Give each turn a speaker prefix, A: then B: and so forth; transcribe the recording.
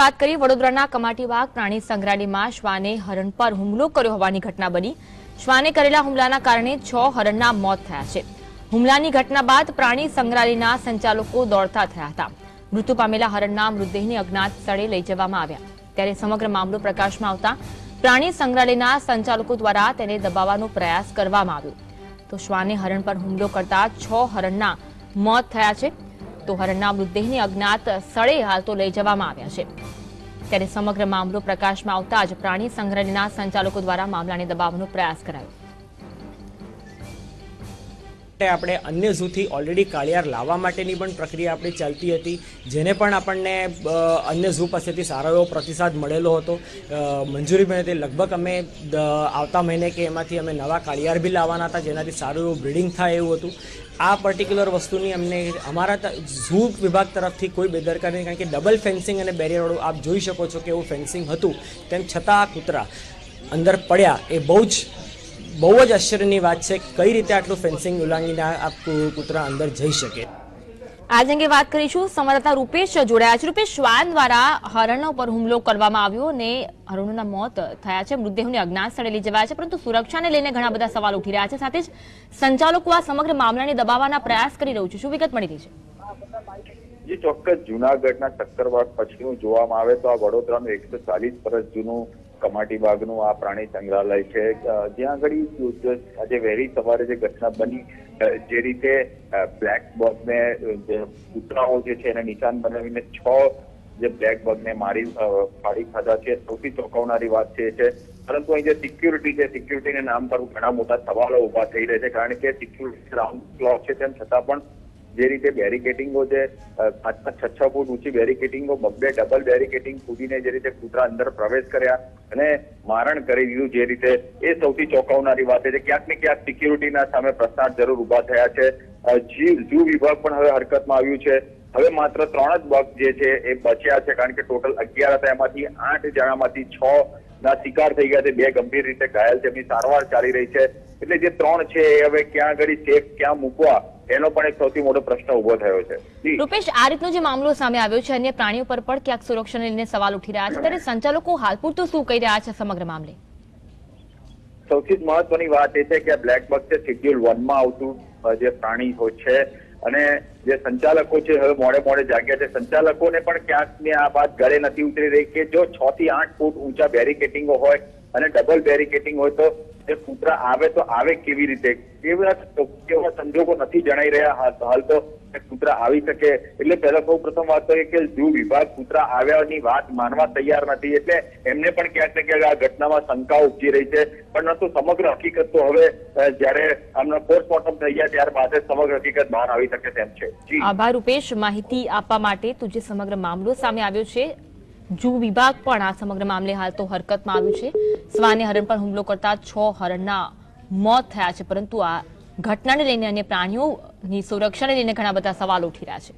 A: વાત કરી, વડોદરાના કમાટીબાગ પ્રાણી સંગ્રહાલયમાં શ્વાને હરણ પર હુમલો કર્યો હોવાની ઘટના બની. શ્વાને કરેલા હુમલાના કારણે છ હરણના મોત થયા છે. હુમલાની ઘટના બાદ પ્રાણી સંગ્રહાલયના સંચાલકો દોડતા થયા હતા. મૃત્યુ પામેલા હરણના મૃતદેહને અજ્ઞાત સ્થળે લઈ જવામાં આવ્યા. ત્યારે સમગ્ર મામલો પ્રકાશમાં આવતા પ્રાણી સંગ્રહાલયના સંચાલકો દ્વારા તેને દબાવવાનો પ્રયાસ કરવામાં આવ્યો. તો શ્વાને હરણ પર હુમલો કરતા છ હરણના મોત થયા છે. તો હરણના મૃતદેહને અજ્ઞાત સ્થળે હાલ તો લઈ જવામાં આવ્યા છે. ત્યારે સમગ્ર મામલો પ્રકાશમાં આવતા જ પ્રાણી સંગ્રહાલયના સંચાલકો દ્વારા મામલાને દબાવવાનો પ્રયાસ કરાયો.
B: માટે આપણે અન્ય ઝૂથી ઓલરેડી કાળિયાર લાવવા માટેની પણ પ્રક્રિયા આપણી ચાલતી હતી, જેને પણ આપણને અન્ય ઝૂ પાસેથી સારો એવો પ્રતિસાદ મળેલો હતો. મંજૂરી મળી હતી લગભગ અમે આવતા મહિને કે એમાંથી અમે નવા કાળિયાર બી લાવવાના હતા, જેનાથી સારું એવું બ્રિડિંગ થાય એવું હતું. આ પર્ટિક્યુલર વસ્તુની અમને, અમારા ઝૂ વિભાગ તરફથી કોઈ બેદરકારી કારણ કે ડબલ ફેન્સિંગ અને બેરિયરવાળું આપ જોઈ શકો છો કે એવું ફેન્સિંગ હતું. તેમ છતાં આ કૂતરા અંદર પડ્યા, એ બહુ જ બહુ જ આશ્ચર્યની વાત છે કઈ રીતે આટલું ફેન્સિંગ ઉલાંગીને આ કૂતરા અંદર જઈ શકે.
A: આજ અંગે વાત કરીશું સંવાદદાતા રૂપેશ જોડાયા છે. રૂપેશ શ્વાન દ્વારા હરણ પર હુમલો કરવામાં આવ્યો અને હરણોના મોત થયા છે. મૃતદેહોને અજ્ઞાત સ્થળે લઈ જવાયા છે પરંતુ સુરક્ષાને લઈને ઘણા બધા સવાલ ઉઠી રહ્યા છે. સાથે જ સંચાલકો આ સમગ્ર મામલાને દબાવવાના પ્રયાસ કરી રહ્યું છે. શું વિગત મળી રહી છે?
C: જે ચોક્કસ. જુનાગઢના ચક્કરબાગ પછીનું જોવામાં આવે તો આ વડોદરાનું એકસો ચાલીસ વર્ષ જૂનું કમાટીબાગનું આ પ્રાણી સંગ્રહાલય છે. જ્યાં આગળ આજે વહેલી સવારે જે ઘટના બની જે રીતે બ્લેક બગને કૂતરાઓ જે છે એને નિશાન બનાવીને છ જે બ્લેક બગને મારી ફાડી ખાધા છે. સૌથી ચોંકાવનારી વાત છે છે, પરંતુ અહીં જે સિક્યુરિટી છે, સિક્યુરિટીના નામ પર ઘણા મોટા સવાલો ઊભા થઈ રહ્યા છે, કારણ કે સિક્યુરિટી રાઉન્ડ ક્લોક છે, તેમ છતાં પણ જે રીતે બેરિકેટિંગો અ, પાંચ છ છ ફૂટ ઊંચી બેરિકેટિંગો બબ્બે ડબલ બેરિકેટિંગ કૂદીને જે રીતે કૂતરા અંદર પ્રવેશ કર્યા અને મારણ કરી દીધું જે રીતે એ સૌથી ચોંકાવનારી વાત છે. ક્યાંક ને ક્યાંક સિક્યુરિટીના સામે પ્રશ્નાર્થ જરૂર ઊભા થયા છે. જીવ જીવ વિભાગ પણ હવે હરકતમાં આવ્યું છે. હવે માત્ર ત્રણ જ બગ જે છે એ બચ્યા છે કારણ કે ટોટલ અગિયાર હતા. એમાંથી આઠ જણામાંથી છ ના શિકાર થઈ ગયા છે. બે ગંભીર રીતે ઘાયલ છે. એમની સારવાર ચાલી રહી છે. એટલે જે ત્રણ છે એ હવે ક્યાં આગળ સેફ ક્યાં મૂકવા એનો પણ એક સૌથી મોટો પ્રશ્ન ઊભો થયો છે.
A: રૂપેશ આ રીતનો જે મામલો સામે આવ્યો છે અન્ય પ્રાણીઓ પર પણ ક્યાંક સુરક્ષાને લઈને સવાલ ઉઠી રહ્યા છે. ત્યારે સંચાલકો હાલ પૂરતું શું કહી રહ્યા છે સમગ્ર મામલે?
C: સૌથી મહત્વની વાત એ છે કે આ બ્લેક બગ છે શેડ્યુલ વનમાં આવતું જે પ્રાણી હોય છે અને જે સંચાલકો છે હવે મોડે મોડે જાગ્યા છે. સંચાલકોને પણ ક્યાંક ને આ વાત ગળે નથી ઉતરી રહી કે જો છ થી આઠ ફૂટ ઊંચા બેરિકેટિંગો હોય અને ડબલ બેરિકેટિંગ હોય તો જે કૂતરા આવે તો આવે કેવી રીતે? કેવા કેવા સંજોગો નથી જણાઈ રહ્યા હાલ તો કૂતરા આવી શકે. એટલે પહેલા સૌ પ્રથમ વાત તો એ કે ઝૂ વિભાગ કૂતરા આવ્યાની વાત માનવા તૈયાર નથી, એટલે એમને પણ ક્યાંક ને ક્યાંક આ ઘટનામાં શંકા ઉપજી રહી છે. પણ તો સમગ્ર હકીકત તો હવે જ્યારે આમના પોસ્ટમોર્ટમ થઈ ગયા ત્યાર બાદ સમગ્ર હકીકત બહાર આવી શકે તેમ છે.
A: આભાર, રૂપેશ. માહિતી આપવા માટે તું જે સમગ્ર મામલો સામે આવ્યો છે જૂ વિભાગ પણ આ સમગ્ર મામલે હાલ તો હરકતમાં આવ્યું છે. સ્વાને હરણ પર હુમલો કરતા છ હરણના મોત થયા છે, પરંતુ આ ઘટનાને લઈને અન્ય પ્રાણીઓની સુરક્ષાને લઈને ઘણા બધા સવાલો ઉઠી રહ્યા છે.